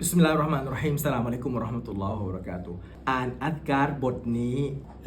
บิสมิลลาฮิรเราะห์มานิรเราะฮีมสลามอะลัยกุมวะเราะห์มะตุลลอฮ์วะบะเราะกาตุอ่านอัดการบทนี้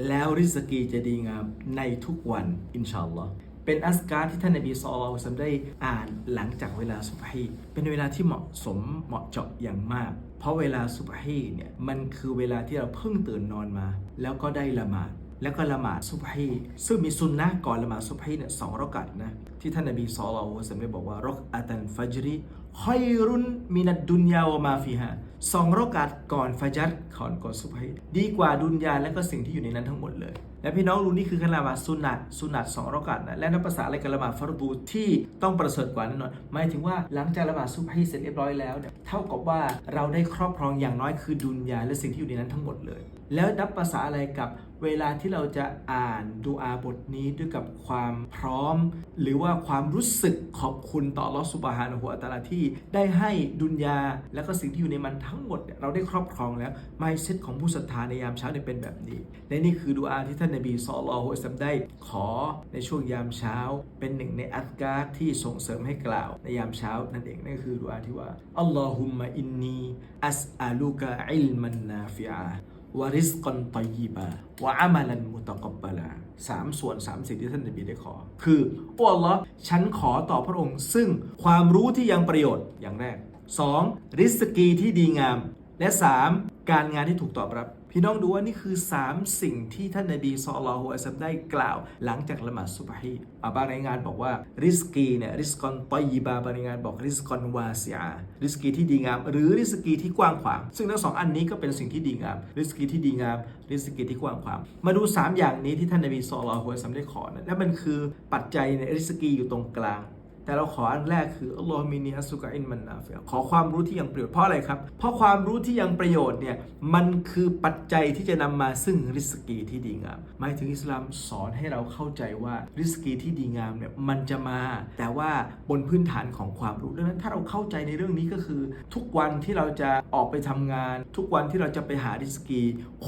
แล้วริสกีจะดีงามในทุกวันอินชาอัลลอฮ์เป็นอัสการที่ท่านนบีศ็อลลัลลอฮุอะลัยฮิวะซัลลัมได้อ่านหลังจากเวลาซุบฮีเป็นเวลาที่เหมาะสมเหมาะเจาะอย่างมาก เพราะเวลาซุบฮีเนี่ยมันคือเวลาที่เราเพิ่งตื่นนอนมา แล้วก็ได้ละหมาด แล้วก็ละหมาดซุบฮีซึ่งมีซุนนะก่อนละหมาดซุบฮีเนี่ยสองรอกัดนะ ที่ท่านนบีสอลลัลลอฮุอะลัยฮิวะซัลลัมบอกว่ารอกอัตันฟัจรีคอยรุนมินัดดุนยาวมาฟีฮะสองรอกัดก่อนฟัจรก่อนก่อนซุบฮีดีกว่าดุนยาและก็สิ่งที่อยู่ในนั้นทั้งหมดเลย และพี่น้องรู้นี่คือการละหมาดสุนัตสุนัตสองรอกัตนะและนับภาษาอะไรกันละหมาดฟารดูที่ต้องประเสริฐกว่าแน่นอนหมายถึงว่าหลังจากละหมาดซุบฮีเสร็จเรียบร้อยแล้วเนี่ยเท่ากับว่าเราได้ครอบครองอย่างน้อยคือดุนยาและสิ่งที่อยู่ในนั้นทั้งหมดเลย แล้วนับภาษาอะไรกับเวลาที่เราจะอ่านดูอาบทนี้ด้วยกับความพร้อม หรือว่าความรู้สึกขอบคุณต่อลอสุบฮานหัวตาลาที่ได้ให้ดุนยา และก็สิ่งที่อยู่ในมันทั้งหมดเนี่ยเราได้ครอบครองแล้วไมเซ็ตของผู้ศรัทธาในยามเช้าเนี่ยเป็นแบบนี้ และนี่คือดูอาที่ท่านนบีศ็อลลอฮุอะลัยฮิวะซัลลัมได้ขอในช่วงยามเช้า เป็นหนึ่งในอัตการที่ส่งเสริมให้กล่าว ในยามเช้านั่นเองนั่นคือดูอาที่ว่าอัลลอฮุมมะอินนีอัสอาลูกะอิลมันนาฟิอาวาริสกอนตอยีบาวะอามาลันมุตะกบบลาสามส่วนสามสิ่งที่ท่านนบีได้ขอ คือโอ้อัลลอฮ์ฉันขอต่อพระองค์ ซึ่งความรู้ที่ยังประโยชน์อย่างแรก 2. ริสกีที่ดีงาม และ 3. การงานที่ถูกตอบรับ พี่น้องดูว่านี่คือ 3 สิ่งที่ท่านนบีซอลลอฮุอะลัวะซัมได้กล่าว หลังจากละหมาดซุบฮีอะบางรายงานบอกว่าริสกีเนี่ยริสกอนตอยีบาบางรายงานบอกริสกอนวาซิอาริสกีที่ดีงาม หรือริสกีที่กว้างขวาง ซึ่งทั้งสองอันนี้ก็เป็นสิ่งที่ดีงาม ริสกีที่ดีงาม ริสกีที่กว้างขวาง มาดู 3 อย่างนี้ที่ท่านนบีซอลลัลลอฮุอะลัวะซัลลัมได้ขอนะและมันคือปัจจัยในริสกีอยู่ตรงกลาง แต่เราขออันแรกคืออัลลอฮ์มินีอัสุกอินมันนาฟิขอความรู้ที่ยังประโยชน์เพราะอะไรครับ เพราะความรู้ที่ยังประโยชน์เนี่ยมันคือปัจจัยที่จะนำมาซึ่งริสกีที่ดีงาม หมายถึงอิสลามสอนให้เราเข้าใจว่าริสกีที่ดีงามเนี่ยมันจะมา แต่ว่าบนพื้นฐานของความรู้ดังนั้นถ้าเราเข้าใจในเรื่องนี้ก็คือ ทุกวันที่เราจะออกไปทำงาน ทุกวันที่เราจะไปหาริสกี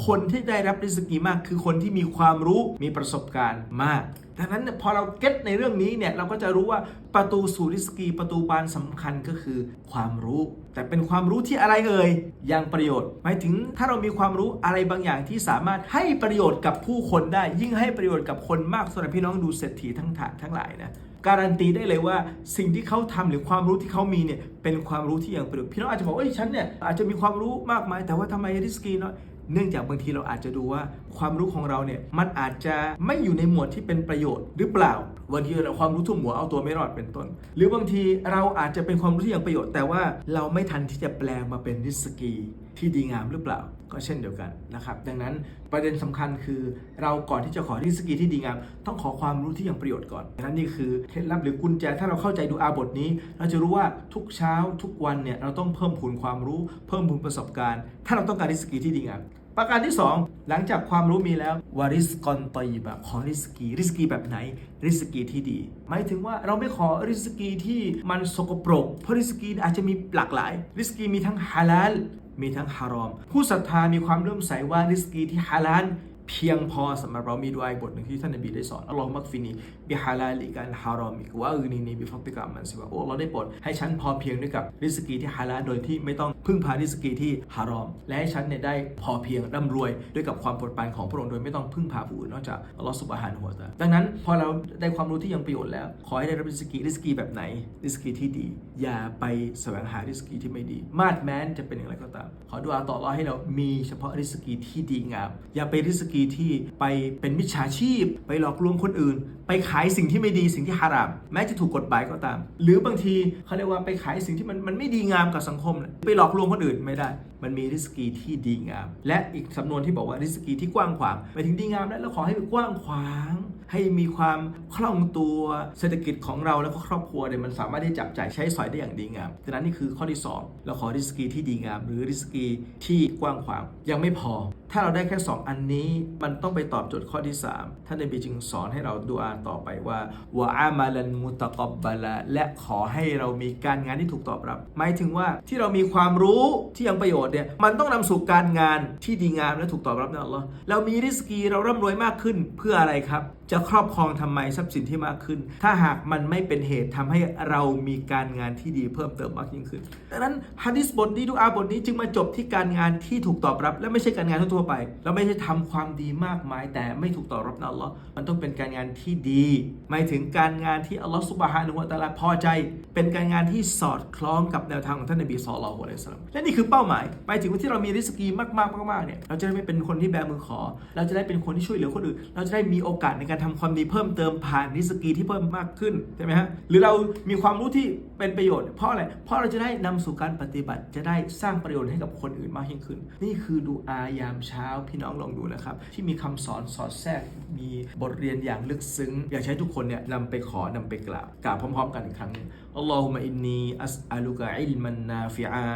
คนที่ได้รับริสกีมาก คือคนที่มีความรู้มีประสบการณ์มากดังนั้นพอเราเก็ตในเรื่องนี้เนี่ยเราก็จะรู้ว่าประตูสู่ริสกีประตูบานสำคัญก็คือความรู้ แต่เป็นความรู้ที่อะไรเอ่ยยังประโยชน์ หมายถึงถ้าเรามีความรู้อะไรบางอย่างที่สามารถให้ประโยชน์กับผู้คนได้ ยิ่งให้ประโยชน์กับคนมากส่วนพี่น้องดูเศรษฐีทั้งถาทั้งหลายนะการันตีได้เลยว่าสิ่งที่เขาทำหรือความรู้ที่เขามีเนี่ยเป็นความรู้ที่ยังประโยชน์พี่น้องอาจจะบอกเอ้ยฉันเนี่ยอาจจะมีความรู้มากมายแต่ว่าทำไมริสกีน้อย เนื่องจากบางทีเราอาจจะดูว่าความรู้ของเราเนี่ยมันอาจจะไม่อยู่ในหมวดที่เป็นประโยชน์หรือเปล่า บางทีเราความรู้ทุ่มหัวเอาตัวไม่รอดเป็นต้น หรือบางทีเราอาจจะเป็นความรู้ที่ยังประโยชน์ แต่ว่าเราไม่ทันที่จะแปลงมาเป็นริสกีที่ดีงามหรือเปล่า ก็เช่นเดียวกันนะครับ ดังนั้นประเด็นสำคัญคือ เราก่อนที่จะขอริสกีที่ดีงาม ต้องขอความรู้ที่ยังประโยชน์ก่อนดังนั้นนี่คือเคล็ดลับหรือกุญแจถ้าเราเข้าใจดูอาบทนี้ เราจะรู้ว่าทุกเช้าทุกวันเนี่ยเราต้องเพิ่มพูนความรู้ เพิ่มพูนประสบการณ์ ถ้าเราต้องการริสกีที่ดีงาม ประการที่ 2 หลังจากความรู้มีแล้ววาริสกอนตอยบะขอริสกีริสกีแบบไหน ริสกีที่ดี หมายถึงว่าเราไม่ขอริสกีที่มันสกปรก เพราะริสกีอาจจะมีหลากหลาย ริสกีมีทั้งฮาลาลมีทั้งฮารอม ผู้ศรัทธามีความเลื่อมใสว่าริสกีที่ฮาลาลเพียงพอสำหรับเรามีด้วยบทหนึ่งที่ท่านนบีได้สอนอัลลอฮ์มักฟินีบิฮาลาลิกันฮารอมิกว่าอืนีนีบิฟัติกามันสิว่าโอ้เราได้โปรดให้ฉันพอเพียงด้วยกับริสกีที่ฮาลาลโดยที่ไม่ต้อง พึ่งพาริสกีที่ฮารอม และให้ฉันเนี่ยได้พอเพียงร่ำรวยด้วยกับความโปรดปรานของพระองค์โดยไม่ต้องพึ่งพาผู้อื่นนอกจากอัลลอฮ์สุบฮานะฮูวตาดังนั้นพอเราได้ความรู้ที่ยังประโยชน์แล้ว ขอให้ได้รับริสกีริสกีแบบไหนริสกีที่ดี อย่าไปแสวงหาริสกีที่ไม่ดี มาดแม้นจะเป็นอย่างไรก็ตาม ขอดุอาต่อรอให้เรามีเฉพาะริสกีที่ดีงาม อย่าไปริสกีที่ไปเป็นมิจฉาชีพ ไปหลอกลวงคนอื่น ไปขายสิ่งที่ไม่ดีสิ่งที่ฮาราม แม้จะถูกกฎหมายก็ตาม หรือบางทีเขาเรียกว่าไปขายสิ่งที่มันมันไม่ดีงามกับสังคม ไปหลอกลวงคนอื่นไม่ได้ มันมีริสกีที่ดีงาม และอีกสำนวนที่บอกว่าริสกีที่กว้างขวางหมายถึงดีงามแล้วเราขอให้กว้างขวาง ให้มีความคล่องตัวเศรษฐกิจของเราแล้วก็ครอบครัวเนี่ยมันสามารถที่จะจับจ่ายใช้สอยได้อย่างดีงามดังนั้นนี่คือข้อที่สองเราขอริสกีที่ดีงาม หรือริสกีที่กว้างขวางยังไม่พอ ถ้าเราได้แค่ 2 อันนี้มันต้องไปตอบโจทย์ข้อที่ 3 ท่านนบีจึงสอนให้เราดูอาต่อไปว่าวะอามาลันมุตะกอบบละและขอให้เรามีการงานที่ถูกตอบรับ หมายถึงว่าที่เรามีความรู้ที่ยังประโยชน์เนี่ยมันต้องนำสู่การงานที่ดีงามและถูกตอบรับนะอัลลอฮ์เรามีริสกีเราร่ำรวยมากขึ้นเพื่ออะไรครับจะครอบครองทำไมทรัพย์สินที่มากขึ้น ถ้าหากมันไม่เป็นเหตุทำให้เรามีการงานที่ดีเพิ่มเติมมากยิ่งขึ้น ดังนั้นฮะดิษบทนี้ดูอาบทนี้จึงมาจบที่การงานที่ถูกตอบรับ และไม่ใช่การงานทั่วๆไป เราไม่ใช่ทำความดีมากมาย แต่ไม่ถูกตอบรับนะอัลลอฮ์มันต้องเป็นการงานที่ดี หมายถึงการงานที่อัลลอฮ์สุบฮานะฮูวะตะอาลาพอใจ เป็นการงานที่สอดคล้องกับแนวทางของท่านนบีศ็อลลัลลอฮุอะลัยฮิวะซัลลัมและนี่คือเป้าหมายไปถึงวันที่เรามีริสกีมากๆมากๆเนี่ยเราจะได้ไม่เป็นคนที่แบมือขอ เราจะได้เป็นคนที่ช่วยเหลือคนอื่น เราจะได้มีโอกาสในการทำความดีเพิ่มเติมผ่านริสกีที่เพิ่มมากขึ้นใช่ไหมฮะหรือเรามีความรู้ที่เป็นประโยชน์ เพราะอะไรเพราะเราจะได้นำสู่การปฏิบัติจะได้สร้างประโยชน์ให้กับคนอื่นมากยิ่งขึ้น นี่คือดูอายามเช้าพี่น้องลองดูนะครับ ที่มีคำสอนสอดแทรกมีบทเรียนอย่างลึกซึ้ง อยากใช้ทุกคนเนี่ยนำไปขอนำไปกราบกราบพร้อม ๆ กันอีกครั้งอัลลอฮุมะอินนีอัสอัลุกะอิลมันนาฟิอา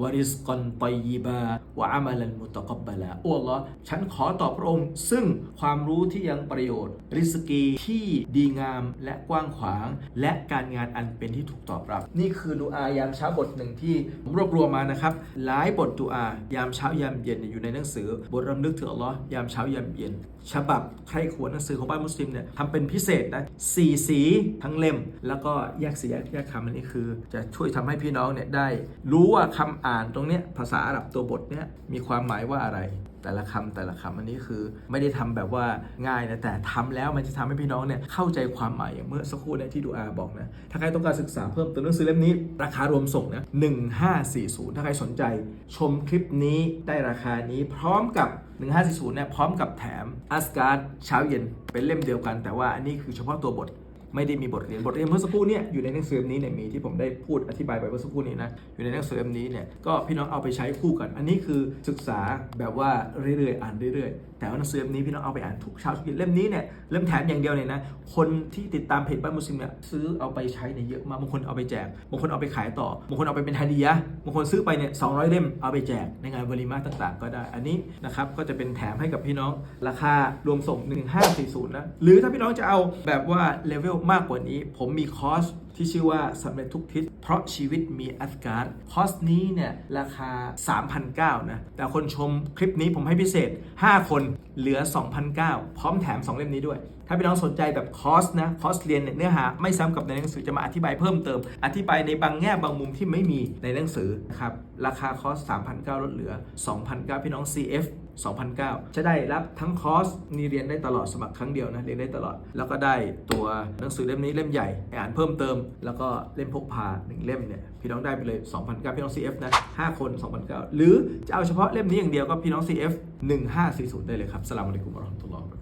วริสกันตยิบาวะอามัลันมุตกับบลาโอ้ลอฉันขอต่อพระองค์ ซึ่งความรู้ที่ยังประโยชน์ ริสกีที่ดีงามและกว้างขวาง และการงานอันเป็นที่ถูกตอบรับ นี่คือดูอายามเช้าบทหนึ่งที่ผมรวบรวมมานะครับ หลายบทดูอายามเช้ายามเย็นอยู่ในหนังสือบทรำลึกถึงอัลลอฮ์ยามเช้ายามเย็น ฉบับใครควรหนังสือของบ้านมุสลิมเนี่ยทำเป็นพิเศษนะสีสีทั้งเล่ม แล้วก็แยกสีแยกแยกคำอันนี้คือ จะช่วยทำให้พี่น้องเนี่ยได้ รู้ว่าคำอ่านตรงเนี้ยภาษาอาหรับตัวบทเนี้ยมีความหมายว่าอะไร แต่ละคำแต่ละคำอันนี้คือไม่ได้ทำแบบว่าง่ายนะแต่ทำแล้วมันจะทำให้พี่น้องเนี่ยเข้าใจความหมายอย่างเมื่อสักครู่เนี่ยที่ดูอาบอกนะถ้าใครต้องการศึกษาเพิ่มเติมหนังสือเล่มนี้ ราคารวมส่งนะ1540 ถ้าใครสนใจชมคลิปนี้ได้ราคานี้พร้อมกับ 1540เนี่ยพร้อมกับแถมอัสการ์ดเช้าเย็นเป็นเล่มเดียวกัน แต่ว่าอันนี้คือเฉพาะตัวบท ไม่ได้มีบทเรียนบทเรียนเมื่อสักครู่เนี่ยอยู่ในหนังสือเล่มนี้เนี่ยมีที่ผมได้พูดอธิบายไปเมื่อสักครู่นี้นะอยู่ในหนังสือเล่มนี้เนี่ยก็พี่น้องเอาไปใช้คู่กัน อันนี้คือศึกษาแบบว่าเรื่อยๆอ่านเรื่อยๆ แต่ว่าหนังสือเล่มนี้พี่น้องเอาไปอ่านทุกเช้าทุกเย็นเล่มนี้เนี่ยเล่มแถมอย่างเดียวเนี่ยนะคนที่ติดตามเพจบ้านมุสลิมเนี่ยซื้อเอาไปใช้เนี่ยเยอะมากบางคนเอาไปแจกบางคนเอาไปขายต่อบางคนเอาไปเป็นฮาดียะบางคนซื้อไปเนี่ย200เล่มเอาไปแจกในงานวลีมาต่างๆ ก็ได้อันนี้นะครับก็จะเป็นแถมให้กับพี่น้องราคารวมส่ง 1540นะหรือถ้าพี่น้องจะเอาแบบว่าเลเวลมากกว่านี้ ผมมีคอร์สที่ชื่อว่าสำเร็จทุกทิศเพราะชีวิตมีอัสการ์ดคอร์สนี้เนี่ยราคา 3,900นะ แต่คนชมคลิปนี้ผมให้พิเศษ 5 คนเหลือ 2,900 พร้อมแถม 2 เล่มนี้ด้วย ถ้าพี่น้องสนใจแบบคอร์สนะ คอร์สเรียนเนี่ยเนื้อหา ไม่ซ้ำกับในหนังสือจะมาอธิบายเพิ่มเติม อธิบายในบางแง่บางมุมที่ไม่มีในหนังสือนะครับ ราคาคอร์ส 3,900 ลดเหลือ 2,900 พี่น้อง CF 2009 จะได้รับทั้งคอร์สนี่เรียนได้ตลอดสมัครครั้งเดียวนะเรียนได้ตลอด แล้วก็ได้ตัวหนังสือเล่มนี้เล่มใหญ่อ่านเพิ่มเติม แล้วก็เล่มพกพาหนึ่งเล่มเนี่ยพี่น้องได้ไปเลย 2009 พี่น้อง CF นะ 5 คน 2009 หรือจะเอาเฉพาะเล่มนี้อย่างเดียวก็พี่น้อง CF 1540 ได้เลยครับสลามอะลัยกุมวะเราะห์มะตุลลอฮ์วะบะเราะกาตุฮ์